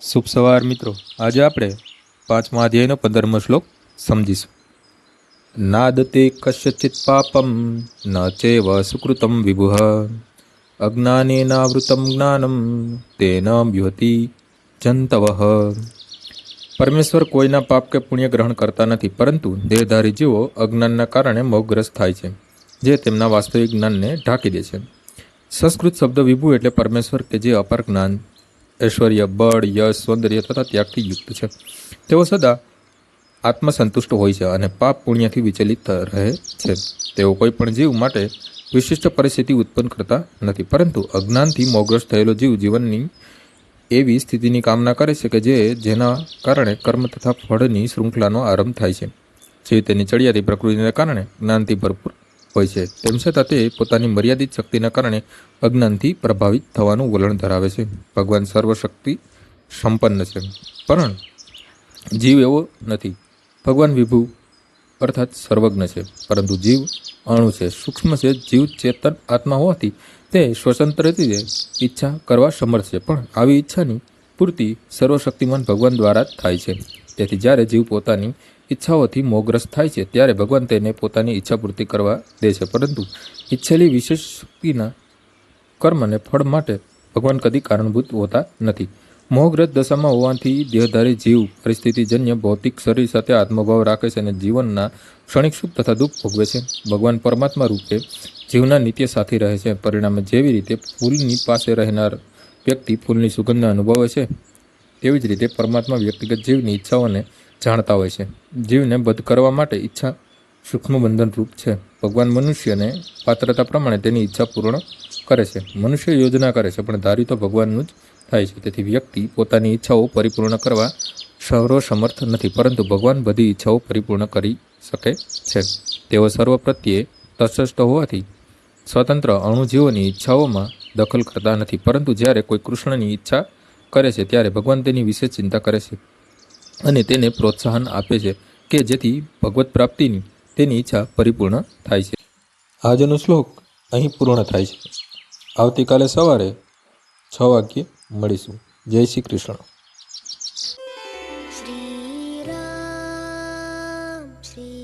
શુભ સવાર મિત્રો. આજે આપણે પાંચમા અધ્યાયનો પંદરમો શ્લોક સમજીશું. નાદતે કશ્યચિત પાપમ, ન ચેવ સુકૃતમ વિભુહ અજ્ઞાનેનાવૃતમ જ્ઞાનમ, તેન વ્યુહતિ જંતવ. પરમેશ્વર કોઈના પાપ કે પુણ્ય ગ્રહણ કરતા નથી, પરંતુ દેહધારી જીવો અજ્ઞાનના કારણે મોગ્રસ્ત થાય છે, જે તેમના વાસ્તવિક જ્ઞાનને ઢાંકી દે છે. સંસ્કૃત શબ્દ વિભુ એટલે પરમેશ્વર કે જે અપાર જ્ઞાન ઐશ્વર્ય, બળ, યશ, સૌંદર્ય તથા ત્યાગથી યુક્ત છે. તેઓ સદા આત્મસંતુષ્ટ હોય છે અને પાપ પુણ્યથી વિચલિત રહે છે. તેઓ કોઈ પણ જીવ માટે વિશિષ્ટ પરિસ્થિતિ ઉત્પન્ન કરતા નથી, પરંતુ અજ્ઞાનથી મોગ્રસ્ત થયેલો જીવ જીવનની એવી સ્થિતિની કામના કરે છે કે જે જેના કારણે કર્મ તથા ફળની શૃંખલાનો આરંભ થાય છે. જે તેની ચડિયાતી પ્રકૃતિને કારણે જ્ઞાનથી ભરપૂર હોય છે. તેમ છતાં તે પોતાની મર્યાદિત શક્તિના કારણે અજ્ઞાનથી પ્રભાવિત થવાનું વલણ ધરાવે છે. ભગવાન સર્વશક્તિ સંપન્ન છે. પણ જીવ એવો નથી. ભગવાન વિભુ અર્થાત સર્વજ્ઞ છે. પરંતુ જીવ અણુ છે. સૂક્ષ્મ છે. જીવ ચેતન આત્મા હોવાથી તે સ્વતંત્ર રીતે ઈચ્છા કરવા સમર્થ છે. પણ આવી ઈચ્છાની પૂર્તિ સર્વશક્તિમાન ભગવાન દ્વારા જ થાય છે. તેથી જ્યારે જીવ પોતાની ઈચ્છાઓથી મોહગ્રસ્ત થાય છે, ત્યારે ભગવાન તેને પોતાની ઈચ્છા પૂર્તિ કરવા દે છે. પરંતુ ઈચ્છેલી વિશેષ શક્તિના કર્મને ફળ માટે ભગવાન કદી કારણભૂત હોતા નથી. મોહગ્રસ્ત દશામાં હોવાથી દેહધારી જીવ, પરિસ્થિતિજન્ય, ભૌતિક શરીર સાથે આત્મભાવ રાખે છે અને જીવનના ક્ષણિક સુખ તથા દુઃખ ભોગવે છે. ભગવાન પરમાત્મા રૂપે જીવના નિત્ય સાથી રહે છે. પરિણામે જેવી રીતે ફૂલની પાસે રહેનાર વ્યક્તિ ફૂલની સુગંધ અનુભવે છે, તેવી જ રીતે પરમાત્મા વ્યક્તિગત જીવની ઈચ્છાઓને જાણતા હોય છે. જીવને બધ કરવા માટે ઈચ્છા સૂક્ષ્મ બંધનરૂપ છે. ભગવાન મનુષ્યને પાત્રતા પ્રમાણે તેની ઈચ્છા પૂર્ણ કરે છે. મનુષ્ય યોજના કરે છે, પણ ધારી તો ભગવાનનું જ થાય છે. તેથી વ્યક્તિ પોતાની ઈચ્છાઓ પરિપૂર્ણ કરવા સર્વસમર્થ નથી, પરંતુ ભગવાન બધી ઈચ્છાઓ પરિપૂર્ણ કરી શકે છે. તેઓ સર્વ પ્રત્યે તટસ્થ હોવાથી સ્વતંત્ર અણુજીવોની ઈચ્છાઓમાં દખલ કરતા નથી. પરંતુ જ્યારે કોઈ કૃષ્ણની ઈચ્છા કરે છે, ત્યારે ભગવાન તેની વિશે ચિંતા કરે છે. અને તેને પ્રોત્સાહન આપે છે કે જેથી ભગવત પ્રાપ્તિની તેની ઈચ્છા પરિપૂર્ણ થાય છે. આજનો શ્લોક અહીં પૂર્ણ થાય છે. આવતીકાલે સવારે છ વાગ્યે મળીશું. જય શ્રી કૃષ્ણ. શ્રી